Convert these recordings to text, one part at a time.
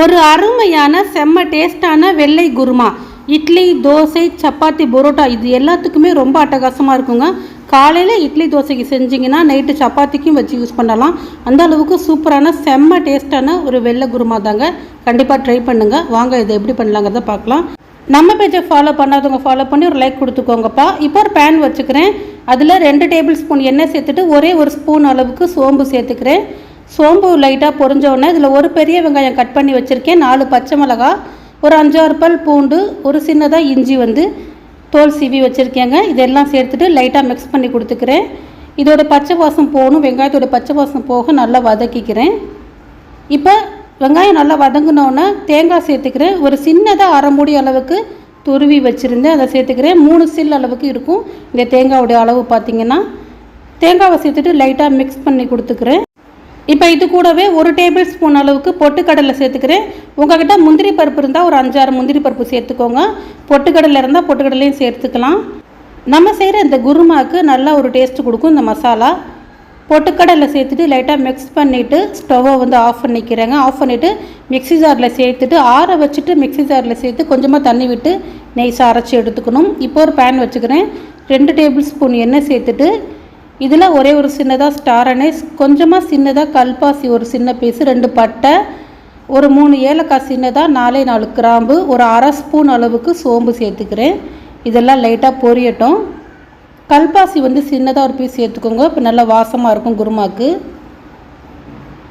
ஒரு அருமையான செம்ம டேஸ்டான வெள்ளை குருமா. இட்லி தோசை சப்பாத்தி பரோட்டா இது எல்லாத்துக்குமே ரொம்ப அட்டகாசமாக இருக்குங்க. காலையில் இட்லி தோசைக்கு செஞ்சிங்கன்னா நைட்டு சப்பாத்திக்கும் வச்சு யூஸ் பண்ணலாம். அந்த அளவுக்கு சூப்பரான செம்ம டேஸ்டான ஒரு வெள்ளை குருமா தாங்க. கண்டிப்பாக ட்ரை பண்ணுங்கள் வாங்க இதை எப்படி பண்ணலாங்கிறத பார்க்கலாம். நம்ம பேஜை ஃபாலோ பண்ணாதவங்க ஃபாலோ பண்ணி ஒரு லைக் கொடுத்துக்கோங்கப்பா. இப்போ ஒரு பேன் வச்சுக்கிறேன். அதில் ரெண்டு டேபிள் ஸ்பூன் எண்ணெய் சேர்த்துட்டு ஒரே ஒரு ஸ்பூன் அளவுக்கு சோம்பு சேர்த்துக்கிறேன். சோம்பு லைட்டாக பொரிஞ்சோடனே இதில் ஒரு பெரிய வெங்காயம் கட் பண்ணி வச்சுருக்கேன். நாலு பச்சை மிளகா ஒரு அஞ்சாறு பல் பூண்டு ஒரு சின்னதாக இஞ்சி வந்து தோல் சீவி வச்சுருக்கேங்க. இதெல்லாம் சேர்த்துட்டு லைட்டாக மிக்ஸ் பண்ணி கொடுத்துக்கிறேன். இதோட பச்சை வாசம் போகணும். வெங்காயத்தோட பச்சை வாசம் போக நல்லா வதக்கிக்கிறேன். இப்போ வெங்காயம் நல்லா வதங்கினோன்னே தேங்காய் சேர்த்துக்கிறேன். ஒரு சின்னதாக அரை மூடி அளவுக்கு துருவி வச்சுருந்தேன். அதை சேர்த்துக்கிறேன். மூணு சில் அளவுக்கு இருக்கும். இந்த தேங்காயோடைய அளவு பார்த்தீங்கன்னா தேங்காவை சேர்த்துட்டு லைட்டாக மிக்ஸ் பண்ணி கொடுத்துக்கிறேன். இப்போ இது கூடவே ஒரு டேபிள் ஸ்பூன் அளவுக்கு பொட்டுக்கடலை சேர்த்துக்கிறேன். உங்ககிட்ட முந்திரி பருப்பு இருந்தால் ஒரு அஞ்சாறு முந்திரி பருப்பு சேர்த்துக்கோங்க. பொட்டுக்கடலை இருந்தால் பொட்டுக்கடலையும் சேர்த்துக்கலாம். நம்ம செய்கிற இந்த குருமாவுக்கு நல்லா ஒரு டேஸ்ட் கொடுக்கும் இந்த மசாலா. பொட்டுக்கடலை சேர்த்துட்டு லைட்டாக மிக்ஸ் பண்ணிவிட்டு ஸ்டவ்வை வந்து ஆஃப் பண்ணிக்கிறேங்க. ஆஃப் பண்ணிவிட்டு மிக்ஸி ஜாரில் சேர்த்துட்டு ஆற வச்சுட்டு மிக்ஸி ஜாரில் சேர்த்து கொஞ்சமாக தண்ணி விட்டு நெய்ஸாக அரைச்சி எடுத்துக்கணும். இப்போ ஒரு பேன் வச்சுக்கிறேன். ரெண்டு டேபிள் ஸ்பூன் எண்ணெய் சேர்த்துட்டு இதில் ஒரே ஒரு சின்னதாக ஸ்டார் அனேஸ் கொஞ்சமாக சின்னதாக கல்பாசி ஒரு சின்ன பீஸு ரெண்டு பட்டை ஒரு மூணு ஏலக்காய் சின்னதாக நாலே நாலு கிராம்பு ஒரு அரை ஸ்பூன் அளவுக்கு சோம்பு சேர்த்துக்கிறேன். இதெல்லாம் லைட்டாக பொரியட்டும். கல்பாசி வந்து சின்னதாக ஒரு பீஸ் சேர்த்துக்கோங்க இப்போ நல்லா வாசமாக இருக்கும் குருமாக்கு.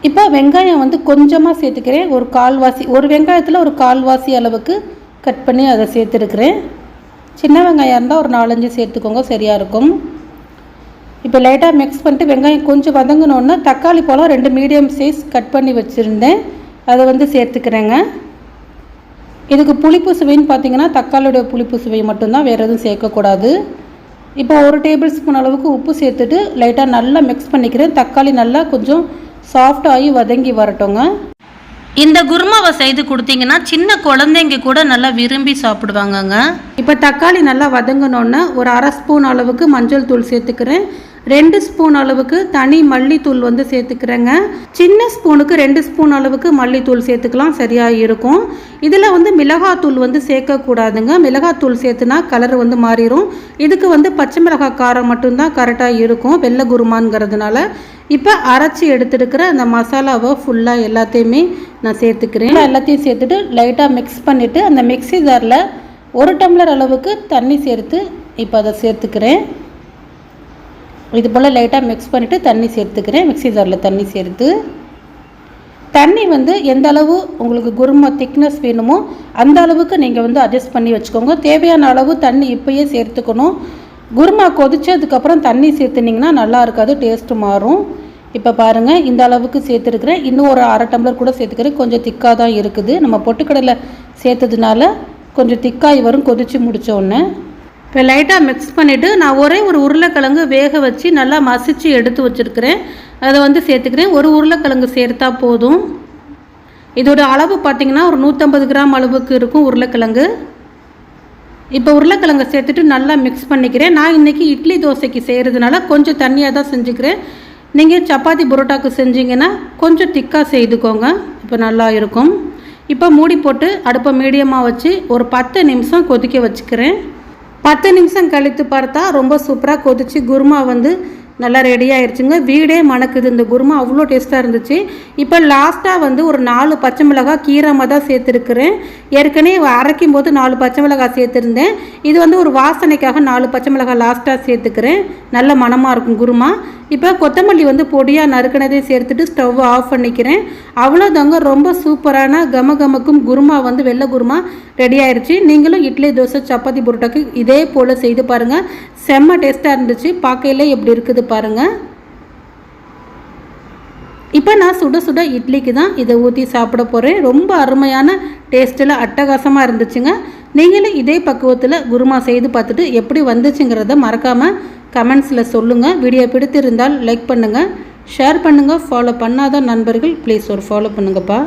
இப்போ வெங்காயம் வந்து கொஞ்சமாக சேர்த்துக்கிறேன். ஒரு கால்வாசி ஒரு வெங்காயத்தில் ஒரு கால்வாசி அளவுக்கு கட் பண்ணி அதை சேர்த்துருக்குறேன். சின்ன வெங்காயம் இருந்தால் ஒரு நாலஞ்சு சேர்த்துக்கோங்க சரியாக இருக்கும். இப்போ லைட்டாக மிக்ஸ் பண்ணிட்டு வெங்காயம் கொஞ்சம் வதங்கினோன்னா தக்காளி பழம் ரெண்டு மீடியம் சைஸ் கட் பண்ணி வச்சுருந்தேன். அதை வந்து சேர்த்துக்கிறேங்க. இதுக்கு புளிப்பு சுவைன்னு பார்த்தீங்கன்னா தக்காளியோட புளிப்பு சுவை மட்டும்தான் வேறு எதுவும் சேர்க்கக்கூடாது. இப்போ ஒரு டேபிள் ஸ்பூன் அளவுக்கு உப்பு சேர்த்துட்டு லைட்டாக நல்லா மிக்ஸ் பண்ணிக்கிறேன். தக்காளி நல்லா கொஞ்சம் சாஃப்டாகி வதங்கி வரட்டுங்க. இந்த குருமாவை செய்து கொடுத்தீங்கன்னா சின்ன குழந்தைங்க கூட நல்லா விரும்பி சாப்பிடுவாங்கங்க. இப்போ தக்காளி நல்லா வதங்கினோன்னே ஒரு அரை ஸ்பூன் அளவுக்கு மஞ்சள் தூள் சேர்த்துக்கிறேன். ரெண்டு ஸ்பூன் அளவுக்கு தனி மல்லித்தூள் வந்து சேர்த்துக்கிறேங்க. சின்ன ஸ்பூனுக்கு ரெண்டு ஸ்பூன் அளவுக்கு மல்லித்தூள் சேர்த்துக்கலாம் சரியாக இருக்கும். இதில் வந்து மிளகாத்தூள் வந்து சேர்க்கக்கூடாதுங்க. மிளகாத்தூள் சேர்த்துனா கலர் வந்து மாறிடும் இதுக்கு வந்து பச்சை மிளகாய் காரம் மட்டும்தான் கரெக்டாக இருக்கும் வெள்ளை குருமான்ங்கிறதுனால இப்போ அரைச்சி எடுத்துருக்கிற அந்த மசாலாவை ஃபுல்லாக எல்லாத்தையுமே நான் சேர்த்துக்கிறேன். எல்லாத்தையும் சேர்த்துட்டு லைட்டாக மிக்ஸ் பண்ணிவிட்டு அந்த மிக்ஸி ஜாரில் ஒரு டம்ளர் அளவுக்கு தண்ணி சேர்த்து இப்போ அதை சேர்த்துக்கிறேன். இது போல் லைட்டாக மிக்ஸ் பண்ணிவிட்டு தண்ணி சேர்த்துக்கிறேன். மிக்ஸி ஜாரில் தண்ணி சேர்த்து. தண்ணி வந்து எந்த அளவு உங்களுக்கு குருமா திக்னஸ் வேணுமோ அந்த அளவுக்கு நீங்கள் வந்து அட்ஜஸ்ட் பண்ணி வச்சுக்கோங்க. தேவையான அளவு தண்ணி இப்போயே சேர்த்துக்கணும். குருமா கொதிச்சதுக்கப்புறம் தண்ணி சேர்த்துனிங்கன்னா நல்லா இருக்காது டேஸ்ட்டு மாறும். இப்போ பாருங்கள் இந்த அளவுக்கு சேர்த்துருக்குறேன். இன்னும் ஒரு அரை டம்ளர் கூட சேர்த்துக்கிறேன். கொஞ்சம் திக்காக தான் இருக்குது. நம்ம பொட்டுக்கடலை சேர்த்ததுனால கொஞ்சம் திக்காய் வரும். கொதித்து முடித்த உடனே. இப்போ லைட்டாக மிக்ஸ் பண்ணிவிட்டு நான் ஒரே ஒரு உருளைக்கிழங்கு வேக வச்சு நல்லா மசிச்சு எடுத்து வச்சுருக்கிறேன். அதை வந்து சேர்த்துக்கிறேன். ஒரு உருளைக்கிழங்கு சேர்த்தா போதும். இதோட அளவு பார்த்திங்கன்னா ஒரு நூற்றம்பது கிராம் அளவுக்கு இருக்கும் உருளைக்கிழங்கு. இப்போ உருளைக்கிழங்கு சேர்த்துட்டு நல்லா மிக்ஸ் பண்ணிக்கிறேன். நான் இன்றைக்கி இட்லி தோசைக்கு செய்கிறதுனால கொஞ்சம் தண்ணியாக தான் செஞ்சுக்கிறேன். நீங்கள் சப்பாத்தி புரோட்டாக்கு செஞ்சீங்கன்னா கொஞ்சம் திக்காக செய்துக்கோங்க. இப்போ நல்லா இருக்கும். இப்போ மூடி போட்டு அடுப்பை மீடியமாக வச்சு ஒரு பத்து நிமிஷம் கொதிக்க வச்சுக்கிறேன். பத்து நிமிஷம் கழித்து பார்த்தா ரொம்ப சூப்பராக கொதிச்சு குருமா வந்து நல்லா ரெடி ஆயிடுச்சுங்க வீடே மணக்குது. இந்த குருமா அவ்வளோ டேஸ்ட்டாக இருந்துச்சு. இப்போ லாஸ்ட்டாக வந்து ஒரு நாலு பச்சை மிளகாய் கீரமாக தான் சேர்த்துருக்குறேன். ஏற்கனவே அரைக்கும் போது நாலு பச்சை மிளகாய் சேர்த்துருந்தேன். இது வந்து ஒரு வாசனைக்காக நாலு பச்சை மிளகாய் லாஸ்ட்டாக சேர்த்துக்கிறேன். நல்ல மணமாக இருக்கும் குருமா. இப்போ கொத்தமல்லி வந்து பொடியாக நறுக்கினதே சேர்த்துட்டு ஸ்டவ் ஆஃப் பண்ணிக்கிறேன். அவ்வளோதாங்க ரொம்ப சூப்பரான கம கமக்கும் குருமா வந்து வெள்ளை குருமா ரெடி ஆயிடுச்சு நீங்களும் இட்லி தோசை சப்பாத்தி புரோட்டாக்கு இதே போல் செய்து பாருங்கள் செம்ம டேஸ்ட்டாக இருந்துச்சு. பார்க்கையிலே எப்படி இருக்குது பாருங்கள் இப்போ நான் சுட சுட இட்லிக்கு தான் இதை ஊற்றி சாப்பிட போகிறேன் ரொம்ப அருமையான டேஸ்ட்டில் அட்டகாசமாக இருந்துச்சுங்க. நீங்களும் இதே பக்குவத்தில் குருமா செய்து பார்த்துட்டு எப்படி வந்துச்சுங்கிறத மறக்காமல் கமெண்ட்ஸில் சொல்லுங்கள் வீடியோ பிடித்திருந்தால் லைக் பண்ணுங்கள் ஷேர் பண்ணுங்கள் ஃபாலோ பண்ணாத நண்பர்கள் ப்ளீஸ் ஒரு ஃபாலோ பண்ணுங்கப்பா.